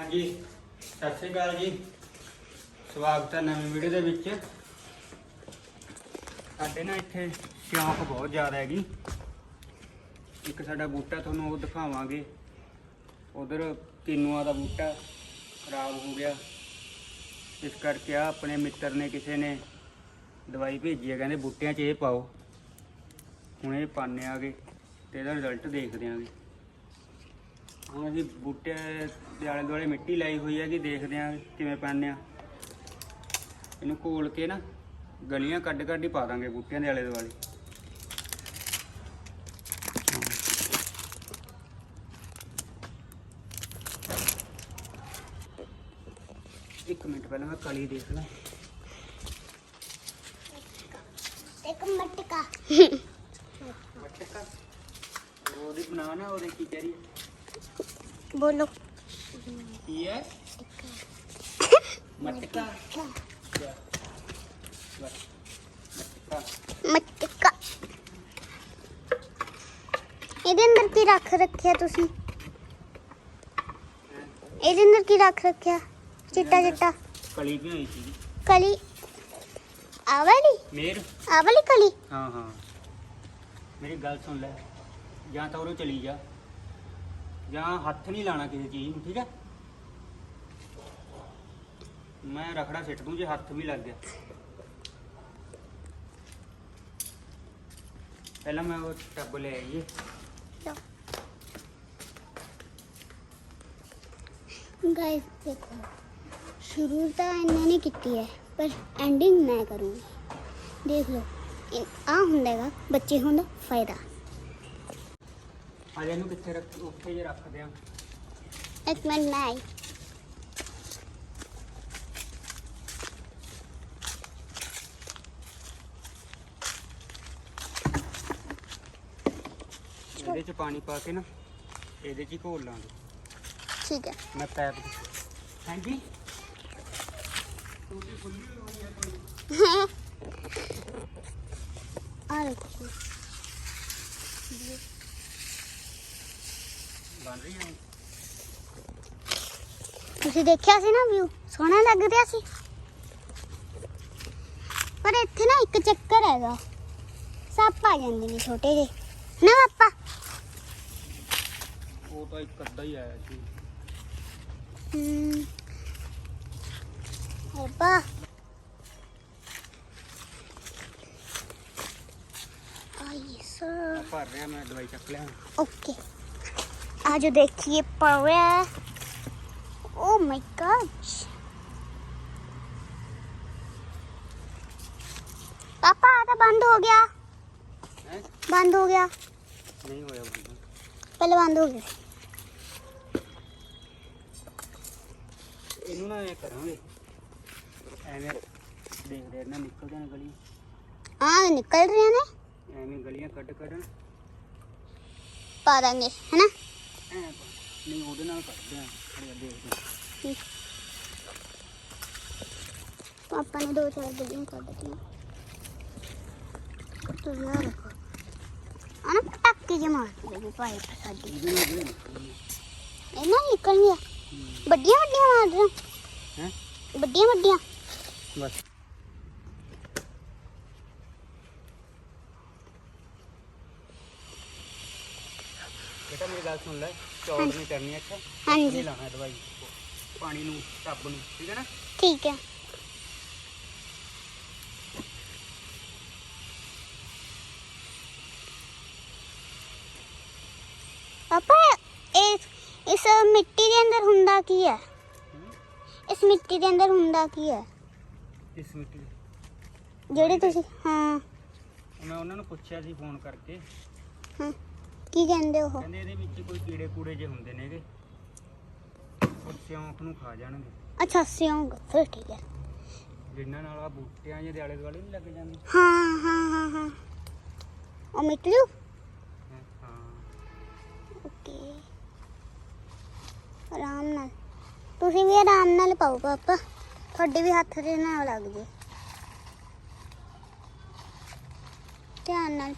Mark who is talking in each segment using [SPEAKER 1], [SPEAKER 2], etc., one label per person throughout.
[SPEAKER 1] ਹਾਂਜੀ, ਸਤਿ ਸ੍ਰੀ ਅਕਾਲ ਜੀ। ਸਵਾਗਤ ਹੈ ਨਵੀਂ ਵੀਡੀਓ ਦੇ ਵਿੱਚ। ਸਾਡੇ ਨਾ ਇੱਥੇ ਸ਼ੌਂਕ ਬਹੁਤ ਜ਼ਿਆਦਾ ਹੈਗੀ। ਇੱਕ ਸਾਡਾ ਬੂਟਾ ਤੁਹਾਨੂੰ ਉਹ ਦਿਖਾਵਾਂਗੇ। ਉਧਰ ਕਿਨੂਆ ਦਾ ਬੂਟਾ ਖਰਾਬ ਹੋ ਗਿਆ। ਇਸ ਕਰਕੇ ਆ ਆਪਣੇ ਮਿੱਤਰ ਨੇ ਕਿਸੇ ਨੇ ਦਵਾਈ ਭੇਜੀ ਹੈ, ਕਹਿੰਦੇ ਬੂਟਿਆਂ 'ਚ ਇਹ ਪਾਓ। ਹੁਣ ਇਹ ਪਾਣੇ ਆਗੇ ਤੇ ਇਹਦਾ ਰਿਜ਼ਲਟ ਦੇਖਦੇ ਆਂਗੇ। ਹੁਣ ਅਸੀਂ ਬੂਟੇ ਦੇ ਆਲੇ ਦੁਆਲੇ ਮਿੱਟੀ ਲਾਈ ਹੋਈ ਹੈ ਕਿ ਦੇਖਦੇ ਆਂ ਕਿਵੇਂ ਪਾਉਂਦੇ ਆ ਇਹਨੂੰ ਘੋਲ ਕੇ ਨਾ ਗਲੀਆਂ ਕੱਢ ਕੱਢ ਹੀ ਪਾ ਦਾਂਗੇ ਬੂਟਿਆਂ ਦੇ ਆਲੇ ਦੁਆਲੇ। ਇੱਕ ਮਿੰਟ ਪਹਿਲਾਂ ਮੈਂ ਕਲੀ ਦੇਖ ਲਾਂ।
[SPEAKER 2] ਇੱਕ ਮਟਕਾ।
[SPEAKER 1] ਮਟਕਾ? ਉਹਦੀ ਬਣਾ ਨਾ ਉਹਦੇ ਕੀ ਕਰੀ
[SPEAKER 2] ਬੋਲੋ
[SPEAKER 1] ਕੀ ਹੈ ਮਟਕਾ ਮਟਕਾ
[SPEAKER 2] ਮਟਕਾ ਇਹਦੇ ਅੰਦਰ ਕੀ ਰੱਖ ਰੱਖਿਆ ਤੁਸੀਂ? ਇਹਦੇ ਅੰਦਰ ਕੀ ਰੱਖ ਰੱਖਿਆ? ਚਿੱਟਾ ਚਿੱਟਾ।
[SPEAKER 1] ਕਲੀ ਵੀ ਹੋਈ ਸੀ
[SPEAKER 2] ਕਲੀ। ਆਹ ਵਾਲੀ
[SPEAKER 1] ਮੇਰ?
[SPEAKER 2] ਆਹ ਵਾਲੀ ਕਲੀ?
[SPEAKER 1] ਹਾਂ ਹਾਂ। ਮੇਰੀ ਗੱਲ ਸੁਣ ਲੈ। ਜਾਂ ਤਾਂ ਉਰੋਂ ਚਲੀ ਜਾ। ਜਾਂ ਹੱਥ ਨਹੀਂ ਲਾਣਾ ਕਿਸੇ ਚੀਜ਼ ਨੂੰ, ਠੀਕ ਹੈ? ਮੈਂ ਰਖੜਾ ਸਿੱਟ ਦੂੰ ਜੇ ਹੱਥ ਵੀ ਲੱਗ ਗਿਆ। ਪਹਿਲਾਂ ਮੈਂ ਉਹ ਟੱਬ ਲੈ ਆਈਏ।
[SPEAKER 2] ਗਾਇਸ ਦੇਖੋ, ਸ਼ੁਰੂ ਤਾਂ ਇਹਨਾਂ ਨੇ ਕੀਤੀ ਹੈ, ਪਰ ਐਂਡਿੰਗ ਮੈਂ ਕਰੂੰਗੀ। ਦੇਖ ਲਓ ਆ ਹੁੰਦਾ ਬੱਚੇ ਹੋਣ ਫਾਇਦਾ।
[SPEAKER 1] ਆ ਇਹਨੂੰ ਕਿੱਥੇ ਰੱਖ ਉੱਥੇ ਜੇ ਰੱਖਦੇ ਆ।
[SPEAKER 2] ਇੱਕ ਮਿੰਟ ਮੈਂ ਆਈ
[SPEAKER 1] ਇਹਦੇ ਚ ਪਾਣੀ ਪਾ ਕੇ ਨਾ ਇਹਦੇ ਚ ਹੀ ਘੋਲ ਲਾਂਗੇ।
[SPEAKER 2] ਠੀਕ ਹੈ।
[SPEAKER 1] ਮੈਂ ਪੈਪ ਹਾਂਜੀ?
[SPEAKER 2] ਆ ਦੇਖੋ
[SPEAKER 1] ਬਣ ਰਹੀ ਹੈ
[SPEAKER 2] ਤੁਸੀਂ ਦੇਖਿਆ ਸੀ ਨਾ ਵਿਊ ਸੋਹਣਾ ਲੱਗ ਰਿਹਾ ਸੀ। ਪਰ ਇੱਥੇ ਨਾ ਇੱਕ ਚੱਕਰ ਹੈਗਾ। ਸੱਪ ਆ ਜਾਂਦੇ ਨੇ ਛੋਟੇ ਜਿਹੇ। ਨਾ ਪਾਪਾ।
[SPEAKER 1] ਉਹ ਤਾਂ ਇੱਕ ਅੱਧਾ ਹੀ ਆਇਆ ਸੀ।
[SPEAKER 2] ਹੂੰ ਪਾਪਾ। ਆਈ ਸਰ
[SPEAKER 1] ਰਿਹਾ ਮੈਂ ਦਵਾਈ ਚੱਕ ਲਿਆ।
[SPEAKER 2] ਓਕੇ ਆ ਦੇਖੀਏ ਪਰ Oh my gosh. ਪਾਪਾ ਆ ਤਾਂ ਬੰਦ ਹੋ ਗਿਆ
[SPEAKER 1] ਹੈਂ?
[SPEAKER 2] ਬੰਦ ਹੋ ਗਿਆ
[SPEAKER 1] ਨਹੀਂ ਹੋਇਆ ਬੰਦਾ
[SPEAKER 2] ਪਹਿਲੇ ਬੰਦ ਹੋ ਗਿਆ
[SPEAKER 1] ਇਹਨੂੰ ਨਾ ਐ ਕਰਾਂਗੇ ਐਵੇਂ ਦੇਖਦੇ ਨਾ ਨਿਕਲ ਜਾਣ ਗਲੀ
[SPEAKER 2] ਆ ਨਿਕਲ ਰਹੇ ਨੇ
[SPEAKER 1] ਐਵੇਂ ਗਲੀਆਂ ਕੱਢ ਕੱਢਣ
[SPEAKER 2] ਪਾਪਾ ਨੇ ਦੋ ਚਾਰ ਗੱਡੀਆਂ ਕੱਢ ਦਿੱਤੀਆਂ। ਤੂੰ ਯਾਰ ਅਨ ਟੱਕੇ
[SPEAKER 1] ਜਮਾ ਦੇ ਪਾਈ ਸਾਡੀ
[SPEAKER 2] ਇਹਨਾਂ ਨਿਕਲਣੀਆਂ। ਵੱਡੀਆਂ ਵੱਡੀਆਂ ਮਾਰ ਰਹੇ
[SPEAKER 1] ਹੈ?
[SPEAKER 2] ਵੱਡੀਆਂ ਵੱਡੀਆਂ
[SPEAKER 1] ਬਸ। ਬੇਟਾ ਮੇਰੀ ਗੱਲ ਸੁਣ ਲੈ ਚੌੜ ਨਹੀਂ ਕਰਨੀ ਅੱਛਾ
[SPEAKER 2] ਹਾਂਜੀ।
[SPEAKER 1] ਨਹੀਂ ਲਾਣਾ ਦਵਾਈ। ਪਾਣੀ ਨੂੰ ਟੱਬ ਨੂੰ ਠੀਕ ਹੈ ਨਾ?
[SPEAKER 2] ਠੀਕ ਹੈ। ਪਾਪਾ ਇਸ ਇਸ ਮਿੱਟੀ ਦੇ ਅੰਦਰ ਹੁੰਦਾ ਕੀ ਹੈ?
[SPEAKER 1] ਹਮ?
[SPEAKER 2] ਇਸ ਮਿੱਟੀ ਦੇ ਅੰਦਰ ਹੁੰਦਾ ਕੀ ਹੈ?
[SPEAKER 1] ਇਸ ਮਿੱਟੀ
[SPEAKER 2] ਜਿਹੜੇ ਤੁਸੀਂ ਹਾਂ।
[SPEAKER 1] ਮੈਂ ਉਹਨਾਂ ਨੂੰ ਪੁੱਛਿਆ ਸੀ ਫੋਨ ਕਰਕੇ।
[SPEAKER 2] ਹਾਂ। ਕੀ ਕਹਿੰਦੇ ਉਹ?
[SPEAKER 1] ਕਹਿੰਦੇ ਇਹਦੇ ਵਿੱਚ ਕੋਈ ਕੀੜੇ ਕੂੜੇ ਜੇ ਹੁੰਦੇ ਨੇਗੇ। ਉਹ ਸਿਉਂਕ ਨੂੰ ਖਾ ਜਾਣਗੇ।
[SPEAKER 2] ਅੱਛਾ ਸਿਉਂਗ ਫਿਰ ਠੀਕ ਹੈ।
[SPEAKER 1] ਜਿਨ੍ਹਾਂ ਨਾਲ ਆ ਬੂਟਿਆਂ ਦੇ ਆਲੇ ਦੁਆਲੇ ਨਹੀਂ ਲੱਗ ਜਾਂਦੇ।
[SPEAKER 2] ਹਾਂ ਹਾਂ ਹਾਂ ਹਾਂ। ਉਹ ਮਿੱਟੂ ਓਕੇ। ਆਰਾਮ ਨਾਲ। ਤੁਸੀਂ ਵੀ ਆਰਾਮ ਨਾਲ ਪਾਓ ਪਾਪਾ। ਤੁਹਾਡੇ ਵੀ ਹੱਥ ਦੇ ਨਾਲ ਲੱਗ ਜੇ। ਧਿਆਨ ਨਾਲ।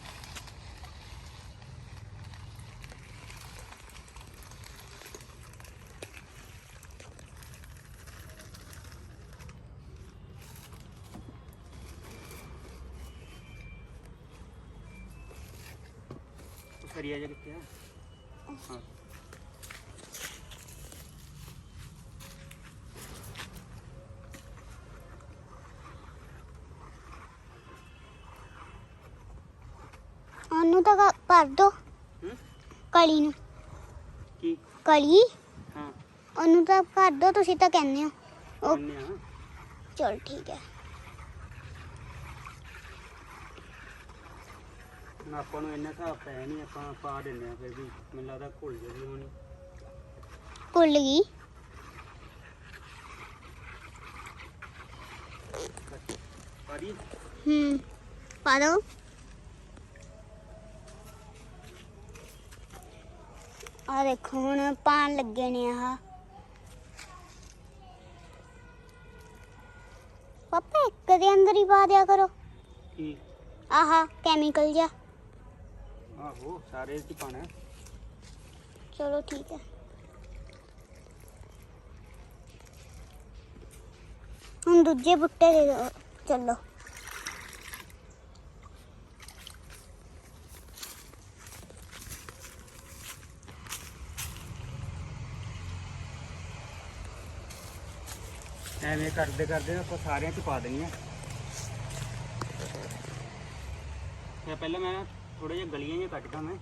[SPEAKER 1] ਜਿਹਾ ਕਿੱਥੇ ਆ ਹਾਂ।
[SPEAKER 2] ਉਹਨੂੰ ਤਾਂ ਭਰ ਦੋ। ਕਲੀ ਨੂੰ।
[SPEAKER 1] ਕੀ?
[SPEAKER 2] ਕਲੀ?
[SPEAKER 1] ਹਾਂ।
[SPEAKER 2] ਉਹਨੂੰ ਤਾਂ ਭਰ ਦੋ ਤੁਸੀਂ ਤਾਂ ਕਹਿੰਦੇ ਹੋ। ਉਹ ਚਲ ਠੀਕ ਹੈ।
[SPEAKER 1] ਹੁਣ ਆਪਾਂ ਨੂੰ ਇੰਨਾ ਹਿਸਾਬ ਪੈ ਨਹੀਂ ਆਪਾਂ ਪਾ ਦਿੰਦੇ ਆ ਫਿਰ ਵੀ ਮੈਨੂੰ ਲੱਗਦਾ ਘੁਲ ਜਾਣੀ ਹੋਣੀ।
[SPEAKER 2] ਕੁੱਲ ਗਈ।
[SPEAKER 1] ਪਾ ਦੀ
[SPEAKER 2] ਹੂੰ ਪਾ ਦੋ। ਆ ਦੇਖੋ ਹੁਣ ਪਾਣ ਲੱਗੇ ਨੇ ਆਹ। ਪਾਪਾ ਇੱਕ ਦੇ ਅੰਦਰ ਹੀ ਪਾ ਦਿਆ ਕਰੋ।
[SPEAKER 1] ਕੀ?
[SPEAKER 2] ਆਹਾ ਕੈਮੀਕਲ ਜਿਹਾ।
[SPEAKER 1] ਆਹੋ ਸਾਰੇ ਚ ਪਾਣਾ ਹੈ।
[SPEAKER 2] ਚਲੋ ਠੀਕ ਹੈ ਹੁਣ ਦੂਜੇ ਬੁੱਟੇ ਦੇ ਦਿਓ ਚਲੋ
[SPEAKER 1] ਐਵੇਂ ਕਰਦੇ ਕਰਦੇ ਆਪਾਂ ਸਾਰਿਆਂ ਚ ਪਾ ਦੇਣੀ ਆ ਤੇ ਪਹਿਲਾਂ ਮੈਂ ਥੋੜੇ ਜਿਹਾ ਗਲੀਆਂ ਜਿਹਾ ਕੱਟਦਾ ਮੈਂ।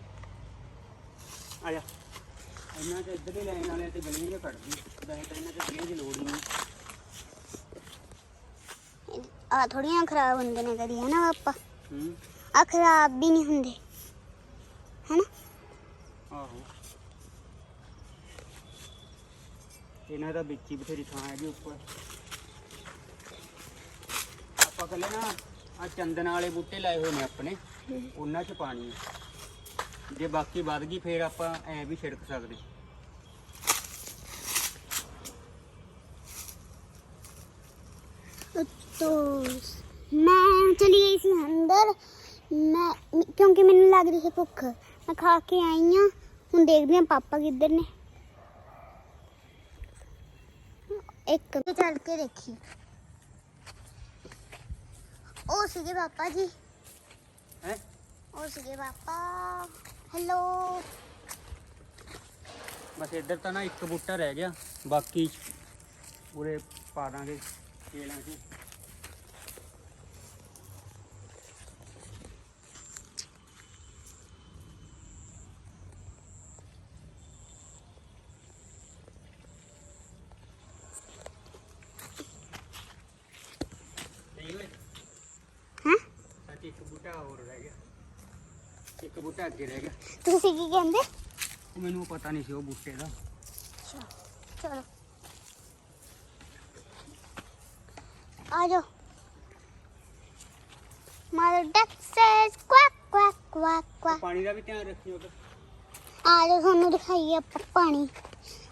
[SPEAKER 1] ਆ ਜਾ। ਇਹਨਾਂ ਤੇ ਇੱਧਰ ਹੀ ਲਾਈਨ ਵਾਲੇ ਤੇ ਗਲੀਆਂ ਜਿਹਾ ਕੱਟਦੀ ਵੈਸੇ ਤਾਂ ਇਹਨਾਂ ਤੇ ਗਲੀਆਂ ਦੀ ਲੋੜ ਨਹੀਂ।
[SPEAKER 2] ਆ ਥੋੜੀਆਂ ਖਰਾਬ ਹੁੰਦੇ ਨੇ ਕਦੀ ਹੈ ਨਾ ਪਾਪਾ?
[SPEAKER 1] ਹੂੰ।
[SPEAKER 2] ਆ ਖਰਾਬ ਵੀ ਨਹੀਂ ਹੁੰਦੇ ਹੈਨਾ?
[SPEAKER 1] ਆਹੋ। ਇਹਨਾਂ ਦਾ ਵਿੱਚ ਹੀ ਬਥੇਰੀ ਥਾਂ ਹੈਗੀ ਉੱਪਰ। ਆਪਾਂ ਕੱਲੇ ਨਾ ਆ ਚੰਦਨ ਵਾਲੇ ਬੂਟੇ ਲਾਏ ਹੋਏ ਨੇ ਆਪਣੇ। ਉਹਨਾਂ 'ਚ ਪਾਣੀ ਹੈ ਜੇ ਬਾਕੀ ਵੱਧ ਗਈ, ਫੇਰ ਆਪਾਂ ਐ ਵੀ ਛਿੜਕ ਸਕਦੇ।
[SPEAKER 2] तो ਮੈਂ ਚਲੀ ਗਈ ਸੀ ਅੰਦਰ। ਮੈਂ, ਕਿਉਂਕਿ ਮੈਨੂੰ ਲੱਗ ਰਹੀ ਸੀ ਭੁੱਖ। ਮੈਂ ਖਾ ਕੇ ਆਈ ਹਾਂ ਹੁਣ ਦੇਖਦੇ ਹਾਂ ਪਾਪਾ ਕਿੱਧਰ ਨੇ। ਇੱਕ ਤੇ ਚੱਲ ਕੇ ਦੇਖੀ। ਉਹ ਸੀਗੇ ਪਾਪਾ ਜੀ।
[SPEAKER 1] ਹੈ?
[SPEAKER 2] ਉਹ ਸੀਗੇ ਪਾਪਾ ਹੈਲੋ
[SPEAKER 1] ਬਸ ਇੱਧਰ ਤਾਂ ਨਾ ਇੱਕ ਬੂਟਾ ਰਹਿ ਗਿਆ ਬਾਕੀ ਪੂਰੇ ਪਾ ਦਾਂਗੇ ਕੇਲਾਂ 'ਚ ਸਹੀ ਹੋਏ
[SPEAKER 2] ਹੈਂ
[SPEAKER 1] ਸੱਚ ਇੱਕ ਬੂਟਾ ਹੋਰ ਰਹਿ ਗਿਆ ਅੱਗੇ ਰਹਿ ਗਿਆ।
[SPEAKER 2] ਤੁਸੀਂ ਕੀ ਕਹਿੰਦੇ?
[SPEAKER 1] ਉਹ ਮੈਨੂੰ ਪਤਾ ਨਹੀਂ ਸੀ ਉਹ ਬੂਟੇ ਦਾ।
[SPEAKER 2] ਚਲੋ। ਆ ਜਾਓ। ਮਾਰ ਡਕ ਸੇਜ਼ ਕੁਆਕ ਕੁਆਕ ਕੁਆਕ ਕੁਆਕ
[SPEAKER 1] ਪਾਣੀ ਦਾ ਵੀ ਧਿਆਨ ਰੱਖਿਓ ਉਧਰ
[SPEAKER 2] ਆ ਜਾਓ ਤੁਹਾਨੂੰ ਦਿਖਾਈਏ ਆਪਾਂ ਪਾਣੀ।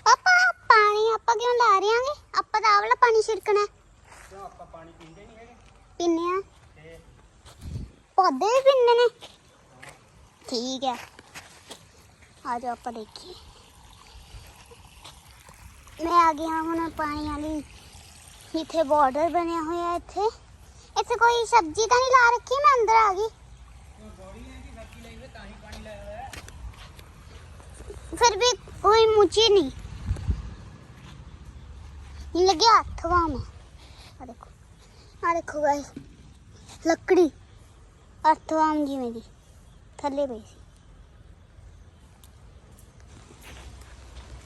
[SPEAKER 2] ਪਾਪਾ ਪਾਣੀ ਆਪਾਂ ਕਿਉਂ ਲਾ ਰਹੇ ਆਂਗੇ ਆਪਾਂ ਤਾਂ ਆਹ ਵਾਲਾ ਪਾਣੀ ਛਿੜਕਣਾ ਹੈ।
[SPEAKER 1] ਕਿਉਂ ਆਪਾਂ ਪਾਣੀ ਪੀਂਦੇ ਨਹੀਂ ਹੈਗੇ?
[SPEAKER 2] ਪੀਨੇ ਆ
[SPEAKER 1] ਤੇ
[SPEAKER 2] ਪੌਦੇ ਵੀ ਪੀਂਦੇ ਨੇ। ਠੀਕ ਹੈ ਆ ਜਾਓ ਆਪਾਂ ਦੇਖੀਏ ਮੈਂ ਆ ਗਿਆ ਹੁਣ ਪਾਣੀ ਵਾਲੀ ਇੱਥੇ ਬਾਰਡਰ ਬਣਿਆ ਹੋਇਆ ਇੱਥੇ ਇੱਥੇ ਕੋਈ ਸਬਜ਼ੀ ਤਾਂ ਨਹੀਂ ਲਾ ਰੱਖੀ ਮੈਂ ਅੰਦਰ ਆ ਗਈ ਫਿਰ ਵੀ ਕੋਈ ਮੁੱਚੀ ਨਹੀਂ ਨਹੀਂ ਲੱਗਿਆ ਹੱਥ ਵਾਂ ਮੈਂ ਆ ਦੇਖੋ ਆ ਦੇਖੋ ਗਾਇਸ ਲੱਕੜੀ ਅਰਥਵਾਮ ਜਿਵੇਂ ਦੀ ਥੱਲੇ ਪਈ ਸੀ।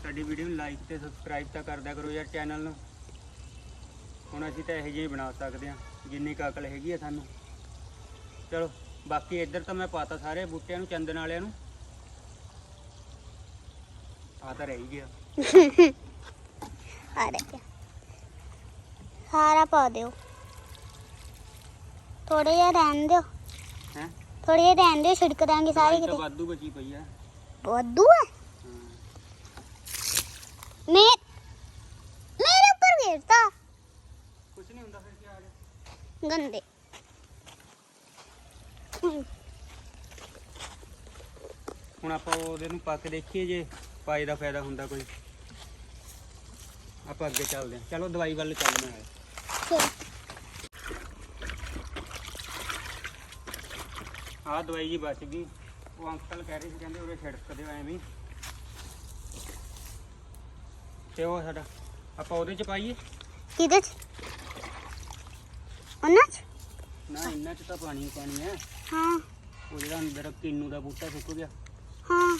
[SPEAKER 1] ਸਾਡੀ ਵੀਡੀਓ ਨੂੰ ਲਾਈਕ ਤੇ ਸਬਸਕ੍ਰਾਈਬ ਤਾਂ ਕਰਦਿਆ ਕਰੋ ਯਾਰ ਚੈਨਲ ਨੂੰ। ਹੁਣ ਅਸੀਂ ਤਾਂ ਇਹੋ ਜਿਹੇ ਹੀ ਬਣਾ ਸਕਦੇ ਹਾਂ ਜਿੰਨੀ ਕੁ ਅਕਲ ਹੈਗੀ ਆ ਸਾਨੂੰ। ਚਲੋ ਬਾਕੀ ਇੱਧਰ ਤਾਂ ਮੈਂ ਪਾਤਾ ਸਾਰੇ ਬੂਟਿਆਂ ਨੂੰ ਚੰਦਨ ਵਾਲਿਆਂ ਨੂੰ। ਆ ਤਾਂ ਰਹਿ ਗਿਆ।
[SPEAKER 2] ਆ ਦੇਖਿਆ ਸਾਰਾ ਪਾ ਦਿਓ। ਥੋੜੇ ਜਿਹਾ ਰਹਿਣ ਦਿਓ।
[SPEAKER 1] ਹੈ?
[SPEAKER 2] ਥੋੜੇ ਜਿਹਾ ਰਹਿਣ ਦਿਓ ਛਿੜਕ ਦਾਂਗੇ ਸਾਰੇ ਕਿਤੇ।
[SPEAKER 1] ਵਾਧੂ ਬਚੀ ਪਈ ਆ।
[SPEAKER 2] ਵਾਧੂ ਹਾਂ। ਮੈਂ ਮੇਰੇ ਉੱਪਰ ਗਿਰਤਾ।
[SPEAKER 1] ਕੁਛ ਨਹੀਂ ਹੁੰਦਾ ਫਿਰ ਕੀ ਆ ਗਿਆ?
[SPEAKER 2] ਗੰਦੇ।
[SPEAKER 1] ਹੁਣ ਆਪਾਂ ਉਹਦੇ ਨੂੰ ਪਾ ਕੇ ਦੇਖੀਏ ਜੇ ਪਾਏ ਦਾ ਫਾਇਦਾ ਹੁੰਦਾ ਕੋਈ। ਆਪਾਂ ਅੱਗੇ ਚੱਲਦੇ ਹਾਂ। ਚਲੋ ਦਵਾਈ ਵੱਲ ਚੱਲਦੇ ਹਾਂ। ਆਹ ਦਵਾਈ ਜੀ ਬਚ ਗਈ। ਉਹ ਅੰਕਲ ਕਹਿ ਰਹੇ ਸੀ ਕਹਿੰਦੇ ਉਰੇ ਛਿੜਕ ਦਿਓ ਐਵੇਂ ਹੀ। ਤੇ ਉਹ ਸਾਡਾ ਆਪਾਂ ਉਹਦੇ ਚ ਪਾਈਏ?
[SPEAKER 2] ਕਿਹਦੇ ਚ? ਉਹਨਾਂ ਚ?
[SPEAKER 1] ਨਾ ਇੰਨਾ ਚ ਤਾਂ ਪਾਣੀ ਹੀ ਪਾਣੀ ਹੈ।
[SPEAKER 2] ਹਾਂ।
[SPEAKER 1] ਉਹ ਜਿਹੜਾ ਅੰਦਰ ਕਿੰਨੂ ਦਾ ਬੂਟਾ ਸੁੱਕ ਗਿਆ।
[SPEAKER 2] ਹਾਂ।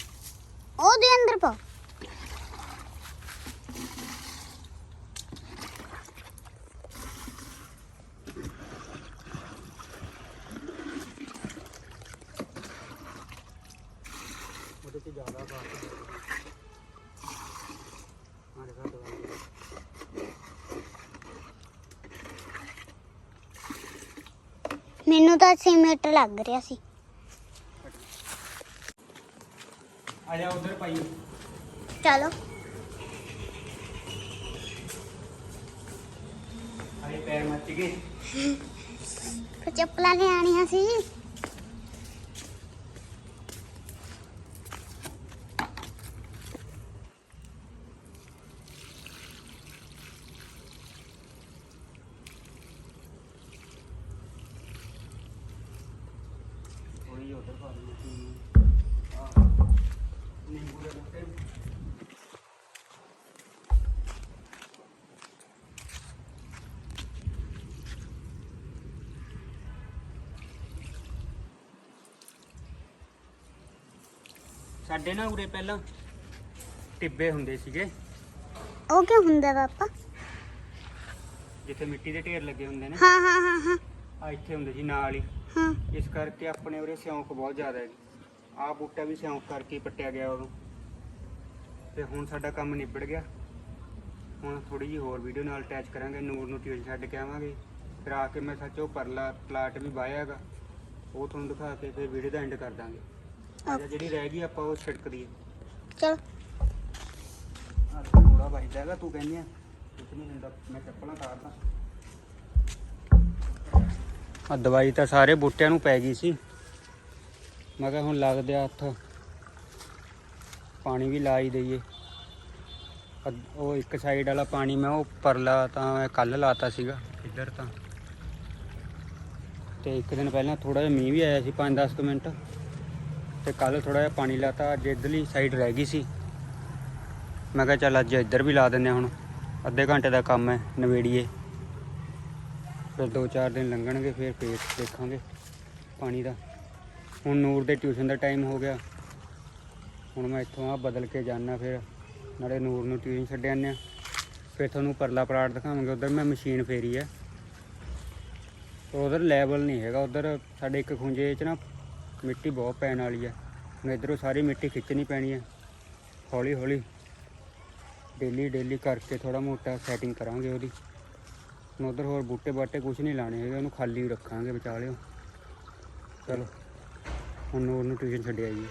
[SPEAKER 2] 8-9 ਮੀਟਰ ਲੱਗ ਰਿਹਾ ਸੀ।
[SPEAKER 1] ਆ ਜਾ ਉਧਰ ਭਾਈ।
[SPEAKER 2] ਚਲੋ।
[SPEAKER 1] ਅਰੇ ਪੈਰ ਮੱਚ ਗਏ।
[SPEAKER 2] ਚੱਪਲਾਂ ਲੈਣੀਆਂ ਸੀ।
[SPEAKER 1] ਸਾਡੇ ਨਾ ਉਰੇ ਪਹਿਲਾਂ ਟਿੱਬੇ ਹੁੰਦੇ ਸੀਗੇ।
[SPEAKER 2] ਉਹ ਕੀ ਹੁੰਦਾ ਪਾਪਾ?
[SPEAKER 1] ਜਿੱਥੇ ਮਿੱਟੀ ਦੇ ਢੇਰ ਲੱਗੇ ਹੁੰਦੇ ਨੇ।
[SPEAKER 2] ਹਾਂ ਹਾਂ ਹਾਂ ਹਾਂ।
[SPEAKER 1] ਆ ਇੱਥੇ ਹੁੰਦੇ ਸੀ ਨਾਲ ਹੀ।
[SPEAKER 2] ਹਾਂ।
[SPEAKER 1] ਇਸ ਕਰਕੇ ਆਪਣੇ ਉਰੇ ਸਿਉਂਕ ਬਹੁਤ ਜ਼ਿਆਦਾ ਹੈ ਆਹ ਬੂਟਾ ਵੀ ਸਿਉਂਕ ਕਰਕੇ ਹੀ ਪੱਟਿਆ ਗਿਆ ਉਦੋਂ। ਤੇ ਹੁਣ ਸਾਡਾ ਕੰਮ ਨਿਬੜ ਗਿਆ। ਹੁਣ ਥੋੜੀ ਜਿਹੀ ਹੋਰ ਵੀਡੀਓ ਨਾਲ ਅਟੈਚ ਕਰਾਂਗੇ। ਨੂਰ ਨੂੰ ਟਿਊਸ਼ਨ ਛੱਡ ਕੇ ਆਵਾਂਗੇ। ਫਿਰ ਆ ਕੇ ਮੈਂ ਸੱਚੋ ਪਰਲਾ ਪਲਾਟ ਵੀ ਵਾਹਿਆ ਹੈਗਾ। ਉਹ ਤੁਹਾਨੂੰ ਦਿਖਾ ਕੇ ਫਿਰ ਵੀਡੀਓ ਦਾ ਐਂਡ ਕਰ ਦਾਂਗੇ। ਜਿਹੜੀ ਰਹਿ ਗਈ ਆਪਾਂ ਉਹ ਛਿੜਕ ਦਈਏ
[SPEAKER 2] ਚਲੋ।
[SPEAKER 1] ਆ ਥੋੜਾ ਵੱਜਦਾ ਹੈਗਾ ਤੂੰ ਕਹਿੰਦੀ ਆ। ਕੁਛ ਨਹੀਂ ਹੁੰਦਾ ਮੈਂ ਚੱਪਲਾਂ ਤਾਰਦਾ। ਆ ਦਵਾਈ ਤਾਂ ਸਾਰੇ ਬੂਟਿਆਂ ਨੂੰ ਪੈ ਗਈ ਸੀ। ਮੈਂ ਕਿਹਾ ਹੁਣ ਲੱਗਦੇ ਆ ਹੱਥ। ਪਾਣੀ ਵੀ ਲਾ ਹੀ ਦਈਏ। ਉਹ ਇੱਕ ਸਾਈਡ ਵਾਲਾ ਪਾਣੀ ਮੈਂ ਉਹ ਪਰਲਾ ਤਾਂ ਮੈਂ ਕੱਲ ਲਾਤਾ ਸੀਗਾ ਇੱਧਰ ਤਾਂ। ਤੇ ਇੱਕ ਦਿਨ ਪਹਿਲਾਂ ਥੋੜਾ ਜਿਹਾ ਮੀਂਹ ਵੀ ਆਇਆ ਸੀ 5-10 ਮਿੰਟ। ਤੇ ਕੱਲ ਥੋੜਾ ਜਿਹਾ ਪਾਣੀ ਲਾਤਾ, ਅੱਜ ਇੱਧਰਲੀ ਸਾਈਡ ਰਹਿ ਗਈ ਸੀ। ਮੈਂ ਕਿਹਾ ਚੱਲ ਅੱਜ ਇੱਧਰ ਵੀ ਲਾ ਦਿੰਦੇ ਹਾਂ ਹੁਣ, ਅੱਧੇ ਘੰਟੇ ਦਾ ਕੰਮ ਹੈ, ਨਵੇੜੀਏ। ਫਿਰ 2-4 ਦਿਨ ਲੰਘਣਗੇ, ਫਿਰ ਫੇਰ ਦੇਖਾਂਗੇ ਪਾਣੀ ਦਾ। ਹੁਣ ਨੂਰ ਦੇ ਟਿਊਸ਼ਨ ਦਾ ਟਾਈਮ ਹੋ ਗਿਆ। ਹੁਣ ਮੈਂ ਇੱਥੋਂ ਆ ਬਦਲ ਕੇ ਜਾਣਾ ਫਿਰ, ਨਾਲੇ ਨੂਰ ਨੂੰ ਟਿਊਸ਼ਨ ਛੱਡ ਆਉਂਦੇ ਹਾਂ। ਫਿਰ ਤੁਹਾਨੂੰ ਪਰਲਾ ਪਲਾਟ ਦਿਖਾਵਾਂਗੇ, ਉਧਰ ਮੈਂ ਮਸ਼ੀਨ ਫੇਰੀ ਹੈ। ਉਧਰ ਲੈਵਲ ਨਹੀਂ ਹੈਗਾ, ਉਧਰ ਸਾਡੇ ਇੱਕ ਖੁੰਝੇ 'ਚ ਨਾ ਮਿੱਟੀ ਬਹੁਤ ਪੈਣ ਵਾਲੀ ਹੈ ਹੁਣ ਇਧਰੋਂ ਸਾਰੀ ਮਿੱਟੀ ਖਿੱਚਣੀ ਪੈਣੀ ਹੈ ਹੌਲੀ ਹੌਲੀ ਡੇਲੀ ਡੇਲੀ ਕਰਕੇ ਥੋੜਾ ਮੋਟਾ ਸੈਟਿੰਗ ਕਰਾਂਗੇ ਉਹਦੀ। ਹੁਣ ਉਧਰ ਹੋਰ ਬੂਟੇ ਬਾਟੇ ਕੁਝ ਨਹੀਂ ਲਾਣੇ ਹੈਗੇ ਉਹਨੂੰ ਖਾਲੀ ਰੱਖਾਂਗੇ ਵਿਚਾਲਿਓ। ਚਲੋ ਹੁਣ ਨੂਰ ਨੂੰ ਟਿਊਸ਼ਨ ਛੱਡਿਆ ਜੀ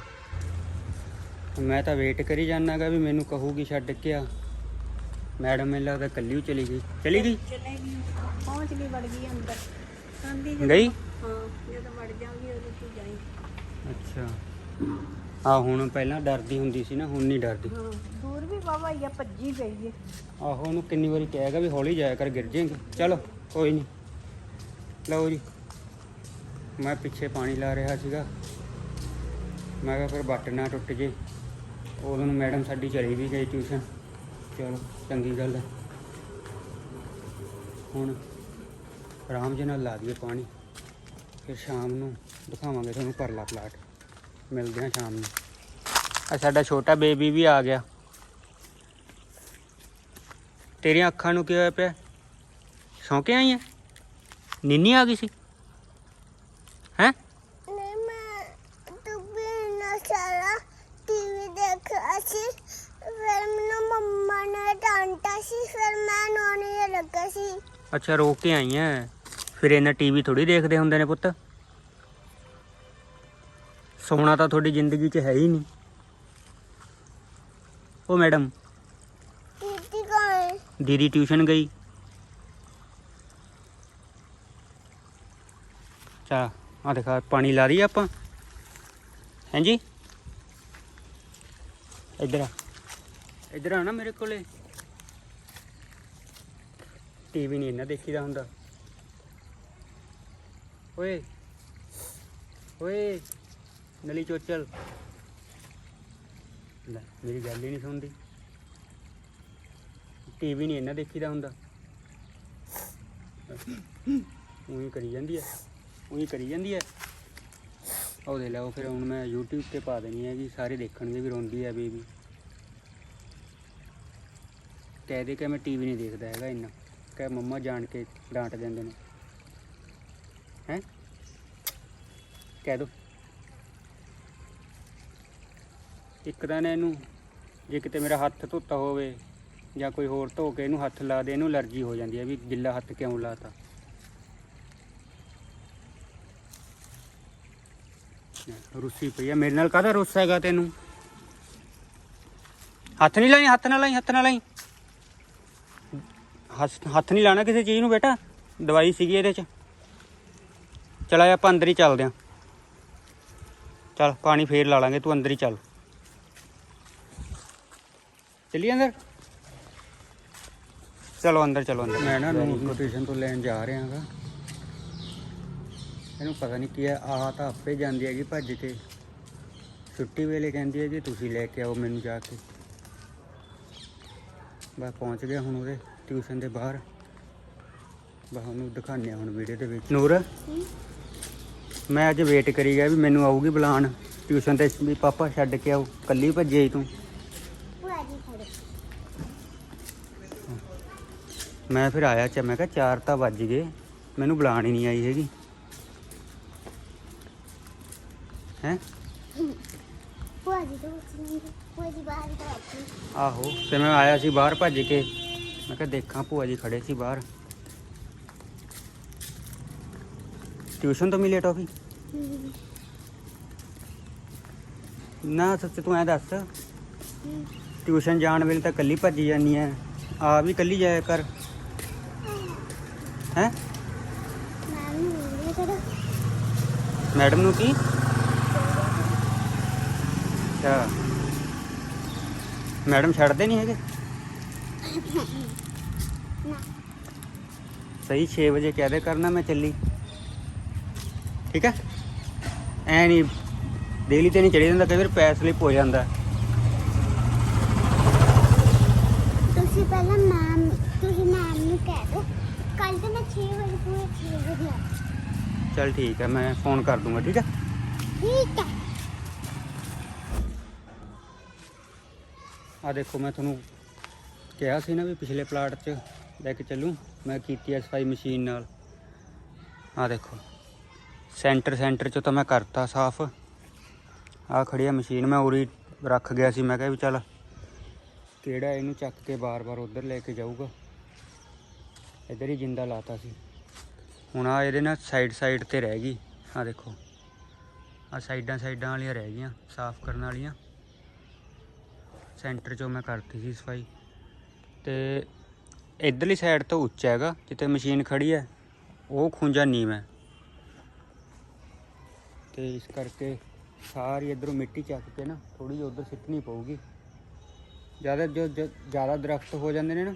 [SPEAKER 1] ਮੈਂ ਤਾਂ ਵੇਟ ਕਰੀ ਜਾਣਾਗਾ ਵੀ ਮੈਨੂੰ ਕਹੂਗੀ ਛੱਡ ਕੇ ਆ। ਮੈਡਮ ਮੈਨੂੰ ਲੱਗਦਾ ਕੱਲੀ ਹੀ ਚਲੀ ਗਈ। ਚਲੀ ਗਈ?
[SPEAKER 3] ਚਲੇ ਗਈ। ਪਹੁੰਚ ਗਈ ਵੜ ਗਈ ਅੰਦਰ।
[SPEAKER 1] ਗਈ?
[SPEAKER 3] ਹਾਂ ਜਦੋਂ ਵੜ ਜਾਵਾਂਗੀ ਉਦੋਂ ਤੂੰ ਜਾਈਂ
[SPEAKER 1] ਅੱਛਾ। ਆ ਹੁਣ ਪਹਿਲਾਂ ਡਰਦੀ ਹੁੰਦੀ ਸੀ ਨਾ ਹੁਣ ਨਹੀਂ ਡਰਦੀ।
[SPEAKER 3] ਹਾਂ ਦੂਰ ਵੀ ਵਾਵਾ ਹੀ ਆ ਭੱਜੀ ਗਈ ਏ।
[SPEAKER 1] ਆਹੋ ਉਹਨੂੰ ਕਿੰਨੀ ਵਾਰੀ ਕਹੇਗਾ ਵੀ ਹੌਲੀ ਜਾਇਆ ਕਰ ਗਿਰ ਜਾਏਂਗੇ। ਚਲੋ ਕੋਈ ਨਹੀਂ ਲਓ ਜੀ ਮੈਂ ਪਿੱਛੇ ਪਾਣੀ ਲਾ ਰਿਹਾ ਸੀਗਾ। ਮੈਂ ਕਿਹਾ ਫਿਰ ਬੱਟ ਨਾ ਟੁੱਟ ਜੇ। ਉਦੋਂ ਨੂੰ ਮੈਡਮ ਸਾਡੀ ਚਲੀ ਵੀ ਗਈ ਟਿਊਸ਼ਨ। ਚਲੋ ਚੰਗੀ ਗੱਲ ਹੈ। ਹੁਣ ਆਰਾਮ ਜੇ ਨਾਲ ਲਾ ਦਈਏ ਪਾਣੀ। ਫਿਰ ਸ਼ਾਮ ਨੂੰ ਦਿਖਾਵਾਂਗੇ ਤੁਹਾਨੂੰ ਪਰਲਾ ਪਲਾਟ ਮਿਲਦੇ ਹਾਂ ਸ਼ਾਮ ਨੂੰ। ਆ ਸਾਡਾ ਛੋਟਾ ਬੇਬੀ ਵੀ ਆ ਗਿਆ। ਤੇਰੀਆਂ ਅੱਖਾਂ ਨੂੰ ਕੀ ਹੋਇਆ ਪਿਆ? ਸੌਂ ਕੇ ਆਈ ਐ ਨਿੰਨੀ ਆ ਗਈ ਸੀ? ਹੈ?
[SPEAKER 2] ਨਹੀਂ ਮੈਂ ਵੀ ਨਾ ਸਾਰਾ ਟੀਵੀ ਦੇਖਿਆ ਸੀ। ਫਿਰ ਮੈਨੂੰ ਮੰਮਾ ਨੇ ਡਾਂਟਾ ਸੀ ਫਿਰ ਮੈਂ ਨੋਣੇ ਲੱਗਾ ਸੀ।
[SPEAKER 1] ਅੱਛਾ ਰੋ ਕੇ ਆਈ ਐ ਫਿਰ ਇਹਨਾਂ ਟੀਵੀ ਥੋੜੀ ਦੇਖਦੇ ਹੁੰਦੇ ਨੇ ਪੁੱਤ। ਸੋਨਾ ਤਾਂ ਤੁਹਾਡੀ ਜ਼ਿੰਦਗੀ 'ਚ ਹੈ ਹੀ ਨਹੀਂ। ਉਹ ਮੈਡਮ,
[SPEAKER 2] ਦੀਦੀ
[SPEAKER 1] ਟਿਊਸ਼ਨ ਗਈ। ਚਾ ਆ ਦਿਖਾ, ਪਾਣੀ ਲਾ ਰਹੀ ਆਪਾਂ। ਹਾਂਜੀ? ਇੱਧਰ ਆ। ਇੱਧਰ ਆ ਨਾ ਮੇਰੇ ਕੋਲੇ। ਟੀਵੀ ਨਹੀਂ ਇਹਨਾਂ ਦੇਖੀਦਾ ਹੁੰਦਾ। ਓਏ ਓਏ ਨਲੀ ਚੋਚਲ ਲੈ ਮੇਰੀ ਗੱਲ ਹੀ ਨਹੀਂ ਸੁਣਦੀ ਟੀਵੀ ਨਹੀਂ ਇਹਨਾਂ ਦੇਖੀਦਾ ਹੁੰਦਾ ਉਹੀ ਕਰੀ ਜਾਂਦੀ ਹੈ ਉਹੀ ਕਰੀ ਜਾਂਦੀ ਹੈ ਉਹ ਦੇ ਲਓ ਫਿਰ ਹੁਣ ਮੈਂ YouTube ਤੇ ਪਾ ਦੇਣੀ ਹੈ ਕਿ ਸਾਰੇ ਦੇਖਣਗੇ ਵੀ ਰੋਂਦੀ ਹੈ ਬੇਬੀ ਕਹਿ ਦੇ ਕਿ ਮੈਂ ਟੀਵੀ ਨਹੀਂ ਦੇਖਦਾ ਹੈਗਾ ਇੰਨਾ ਕਹਿ ਮੰਮਾ ਜਾਣ ਕੇ ਡਾਂਟ ਦਿੰਦੇ ਨੇ ਹੈ? ਕਹਿ ਦੋ। ਇੱਕ ਤਾਂ ਨਾ ਇਹਨੂੰ ਜੇ ਕਿਤੇ ਮੇਰਾ ਹੱਥ ਧੋਤਾ ਹੋਵੇ ਜਾਂ ਕੋਈ ਹੋਰ ਧੋ ਕੇ ਇਹਨੂੰ ਹੱਥ ਲਾ ਦੇ, ਇਹਨੂੰ ਅਲਰਜੀ ਹੋ ਜਾਂਦੀ ਹੈ ਵੀ ਗਿੱਲਾ ਹੱਥ ਕਿਉਂ ਲਾਤਾ। ਰੁੱਸੀ ਪਈ ਆ। ਮੇਰੇ ਨਾਲ ਕਾਹਦਾ ਰੁੱਸ ਹੈਗਾ ਤੈਨੂੰ? ਹੱਥ ਨਹੀਂ ਲਾਈ, ਹੱਥ ਨਾਲ ਲਾਈ, ਹੱਥ ਨਾਲ ਲਾਈ। ਹੱਥ ਹੱਥ ਨਹੀਂ ਲਾਣਾ ਕਿਸੇ ਚੀਜ਼ ਨੂੰ ਬੇਟਾ। ਦਵਾਈ ਸੀਗੀ ਇਹਦੇ ਚ। ਚਲ ਆ ਆਪਾਂ ਅੰਦਰ ਹੀ ਚੱਲਦੇ ਆਂ ਚੱਲ ਪਾਣੀ ਫੇਰ ਲਾ ਲਾਂਗੇ ਤੂੰ ਅੰਦਰ ਹੀ ਚੱਲ। ਚੱਲੀਏ ਅੰਦਰ? ਚਲੋ ਅੰਦਰ ਚਲੋ ਅੰਦਰ। ਮੈਂ ਨਾ ਨੂਰ ਨੂੰ ਟਿਊਸ਼ਨ ਤੋਂ ਲੈਣ ਜਾ ਰਿਹਾ ਹਾਂਗਾ ਇਹਨੂੰ ਪਤਾ ਨਹੀਂ ਕੀ ਹੈ ਆ ਤਾਂ ਆਪੇ ਜਾਂਦੀ ਹੈਗੀ ਭੱਜ ਕੇ। ਛੁੱਟੀ ਵੇਲੇ ਕਹਿੰਦੀ ਹੈ ਜੀ ਤੁਸੀਂ ਲੈ ਕੇ ਆਓ ਮੈਨੂੰ ਜਾ ਕੇ। ਬਸ ਪਹੁੰਚ ਗਿਆ ਹੁਣ ਉਹਦੇ ਟਿਊਸ਼ਨ ਦੇ ਬਾਹਰ। ਬਸ ਉਹਨੂੰ ਦਿਖਾਉਂਦੇ ਹਾਂ ਹੁਣ ਵੀਡੀਓ ਦੇ ਵਿੱਚ। ਨੂਰ? ਮੈਂ ਅੱਜ ਵੇਟ ਕਰੀ ਗਿਆ ਵੀ ਮੈਨੂੰ ਆਊਗੀ ਬੁਲਾਉਣ। ਟਿਊਸ਼ਨ ਤੇ ਵੀ ਪਾਪਾ ਛੱਡ ਕੇ ਆਓ ਕੱਲੀ ਭੱਜੇ ਆਈ ਤੂੰ। ਮੈਂ ਫਿਰ ਆਇਆ ਚ ਮੈਂ ਕਿਹਾ 4 ਤਾਂ ਵੱਜ ਗਏ ਮੈਨੂੰ ਬੁਲਾਉਣ ਹੀ ਨਹੀਂ ਆਈ ਹੈਗੀ। ਹੈ? ਆਹੋ ਤੇ ਮੈਂ ਆਇਆ ਸੀ ਬਾਹਰ ਭੱਜ ਕੇ। ਮੈਂ ਕਿਹਾ ਦੇਖਾਂ ਭੂਆ ਜੀ ਖੜੇ ਸੀ ਬਾਹਰ। ਟਿਊਸ਼ਨ ਤੋਂ ਮਿਲੀ ਟੋਫੀ
[SPEAKER 2] ਹਮ,
[SPEAKER 1] ਨਾ ਸੱਚ ਤੂੰ ਐ ਦੱਸ, ਟਿਊਸ਼ਨ ਜਾਣ ਵੇਲੇ ਤਾਂ ਕੱਲੀ ਭੱਜੀ ਜਾਂਦੀ ਐ। ਆ ਵੀ ਕੱਲੀ ਜਾਇਆ ਕਰ। ਹੈ? ਮੈਡਮ ਨੂੰ ਕੀ? ਅੱਛਾ। ਮੈਡਮ ਛੱਡਦੇ ਨਹੀਂ ਹੈਗੇ? ਸਹੀ 6 ਵਜੇ ਕਹਿ ਦੇ ਕਰਨਾ ਮੈਂ ਚੱਲੀ। ਠੀਕ ਹੈ ਐ ਨਹੀਂ ਡੇਲੀ ਤੇ ਨਹੀਂ ਚੜੀ ਜਾਂਦਾ ਕਈ ਵਾਰ ਪੈਸ ਸਲਿਪ ਹੋ ਜਾਂਦਾ।
[SPEAKER 2] ਤੁਸੀਂ ਪਹਿਲਾਂ ਮੈਮ ਤੁਸੀਂ ਮੈਮ ਨੂੰ ਕਹਿ ਦਿਓ। ਕੱਲ ਤੇ ਮੈਂ 6 ਵਜੇ ਪੂਰੇ 6 ਵਜੇ ਆ
[SPEAKER 1] ਚਲ ਠੀਕ ਹੈ ਮੈਂ ਫੋਨ ਕਰ ਦੂੰਗਾ ਠੀਕ ਹੈ
[SPEAKER 2] ਠੀਕ ਹੈ
[SPEAKER 1] ਆ ਦੇਖੋ ਮੈਂ ਤੁਹਾਨੂੰ ਕਿਹਾ ਸੀ ਨਾ ਵੀ ਪਿਛਲੇ ਪਲਾਟ 'ਚ ਲੈ ਕੇ ਚੱਲੂ। ਮੈਂ ਕੀਤੀ ਐ ਸਫ਼ਾਈ ਮਸ਼ੀਨ ਨਾਲ। ਆ ਦੇਖੋ। ਸੈਂਟਰ ਸੈਂਟਰ 'ਚੋਂ ਤਾਂ ਮੈਂ ਕਰਤਾ ਸਾਫ਼। ਆ ਖੜੀ ਆ ਮਸ਼ੀਨ, ਮੈਂ ਉਰੀ ਰੱਖ ਗਿਆ ਸੀ, ਮੈਂ ਕਿਹਾ ਵੀ ਚੱਲ ਕਿਹੜਾ ਇਹਨੂੰ ਚੱਕ ਕੇ ਬਾਰ-ਬਾਰ ਉਧਰ ਲੈ ਕੇ ਜਾਊਗਾ। ਇੱਧਰ ਹੀ ਜਿੰਦਾ ਲਾਤਾ ਸੀ। ਹੁਣ ਆ ਇਹਦੇ ਨਾਲ ਸਾਈਡ ਸਾਈਡ ਤੇ ਰਹਿ ਗਈ। ਆ ਦੇਖੋ ਆ ਸਾਈਡਾਂ ਸਾਈਡਾਂ ਵਾਲੀਆਂ ਰਹਿ ਗਈਆਂ, ਸਾਫ਼ ਕਰਨ ਵਾਲੀਆਂ। ਸੈਂਟਰ 'ਚੋਂ ਮੈਂ ਕਰਤੀ ਸੀ ਸਫ਼ਾਈ। ਤੇ ਇਧਰਲੀ ਸਾਈਡ ਤੋਂ ਉੱਚਾ ਹੈਗਾ, ਜਿੱਥੇ ਮਸ਼ੀਨ ਖੜੀ ਹੈ, ਉਹ ਖੁੰਝਾ ਨੀਮ ਹੈ ਤੇ ਇਸ ਕਰਕੇ ਸਾਰੀ ਇਧਰੋਂ ਮਿੱਟੀ ਚੱਕ ਕੇ ਨਾ ਥੋੜੀ ਜਿਹੀ ਉਧਰ ਸਿੱਟਣੀ ਪਊਗੀ। ਜ਼ਿਆਦਾ ਜੋ ਜੋ, ਜ਼ਿਆਦਾ ਦਰਖਤ ਹੋ ਜਾਂਦੇ ਨੇ ਨਾ,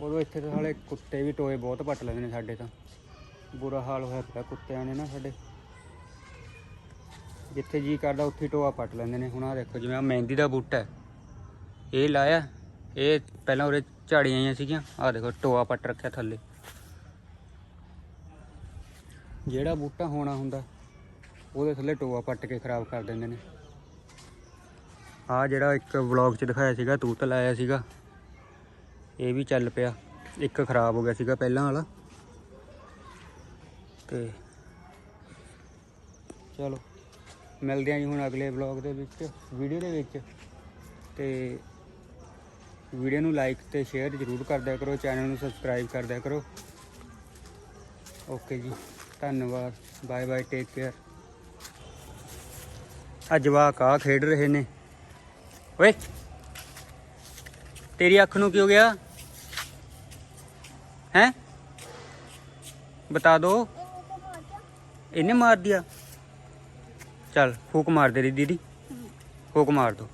[SPEAKER 1] ਉਦੋਂ ਇੱਥੇ ਤਾਂ ਸਾਲੇ ਕੁੱਤੇ ਵੀ ਟੋਏ ਬਹੁਤ ਪੱਟ ਲੈਂਦੇ ਨੇ ਸਾਡੇ ਤਾਂ। ਬੁਰਾ ਹਾਲ ਹੋਇਆ ਪਿਆ ਕੁੱਤਿਆਂ ਨੇ ਨਾ ਸਾਡੇ। ਜਿੱਥੇ ਜੀ ਕਰਦਾ ਉੱਥੇ ਟੋਆ ਪੱਟ ਲੈਂਦੇ ਨੇ। ਹੁਣ ਆ ਦੇਖੋ ਜਿਵੇਂ ਆ ਮਹਿੰਦੀ ਦਾ ਬੂਟਾ ਇਹ ਲਾਇਆ, ਇਹ ਪਹਿਲਾਂ ਉਰੇ ਝਾੜੀਆਂ ਆਈਆਂ ਸੀਗੀਆਂ ਆ ਦੇਖੋ ਟੋਆ ਪੱਟ ਰੱਖਿਆ ਥੱਲੇ। ਜਿਹੜਾ ਬੂਟਾ ਹੋਣਾ ਹੁੰਦਾ ਉਹਦੇ ਥੱਲੇ ਟੋਆ ਪੱਟ ਕੇ ਖਰਾਬ ਕਰ ਦਿੰਦੇ ਨੇ। ਆ ਜਿਹੜਾ ਇੱਕ ਵਲੌਗ 'ਚ ਦਿਖਾਇਆ ਸੀਗਾ ਤੂਤ ਲਾਇਆ ਸੀਗਾ। ਇਹ ਵੀ ਚੱਲ ਪਿਆ। ਇੱਕ ਖਰਾਬ ਹੋ ਗਿਆ ਸੀਗਾ ਪਹਿਲਾਂ ਵਾਲਾ। ਤੇ ਚਲੋ, ਮਿਲਦੇ ਹਾਂ ਜੀ ਹੁਣ ਅਗਲੇ ਵਲੌਗ ਦੇ ਵਿੱਚ ਵੀਡੀਓ ਦੇ ਵਿੱਚ। ਤੇ ਵੀਡੀਓ ਨੂੰ ਲਾਈਕ ਤੇ ਸ਼ੇਅਰ ਜ਼ਰੂਰ ਕਰ ਦਿਆ ਕਰੋ ਚੈਨਲ ਨੂੰ ਸਬਸਕ੍ਰਾਈਬ ਕਰ ਦਿਆ ਕਰੋ। ਓਕੇ ਜੀ, ਧੰਨਵਾਦ। ਬਾਏ ਬਾਏ ਟੇਕ ਕੇਅਰ ਆ ਜਵਾਕ ਆ ਖੇਡ ਰਹੇ ਨੇ। ਓਏ ਤੇਰੀ ਅੱਖ ਨੂੰ ਕੀ ਹੋ ਗਿਆ? ਹੈ? ਬਤਾ ਦੋ। ਇਹਨੇ ਮਾਰ ਦਿਆ। ਚੱਲ ਫੂਕ ਮਾਰ ਦੇ ਰੀ ਦੀਦੀ ਫੂਕ ਮਾਰ ਦੋ।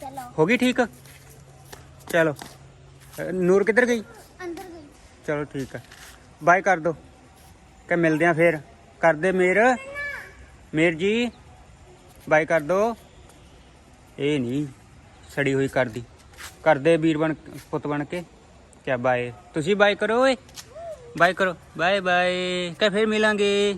[SPEAKER 2] ਚਲੋ।
[SPEAKER 1] ਹੋ ਗਈ ਠੀਕ? ਚਲੋ। ਨੂਰ ਕਿੱਧਰ ਗਈ?
[SPEAKER 2] ਅੰਦਰ ਗਈ।
[SPEAKER 1] ਚਲੋ ਠੀਕ ਹੈ ਬਾਏ ਕਰ ਦੋ। ਕਿ ਮਿਲਦੇ ਆ ਫੇਰ। ਕਰਦੇ ਮੇਰ। ਮੇਰ ਜੀ। ਬਾਈ ਕਰ ਦੋ। ਇਹ ਨਹੀਂ ਸੜੀ ਹੋਈ ਕਰਦੀ। ਕਰਦੇ ਵੀਰ ਬਣ, ਪੁੱਤ ਬਣ ਕੇ। ਕਿਆ ਬਾਏ। ਤੁਸੀਂ ਬਾਏ ਕਰੋ ਓਏ। ਬਾਏ ਕਰੋ। Bye bye. ਕਾ ਫਿਰ ਮਿਲਾਂਗੇ।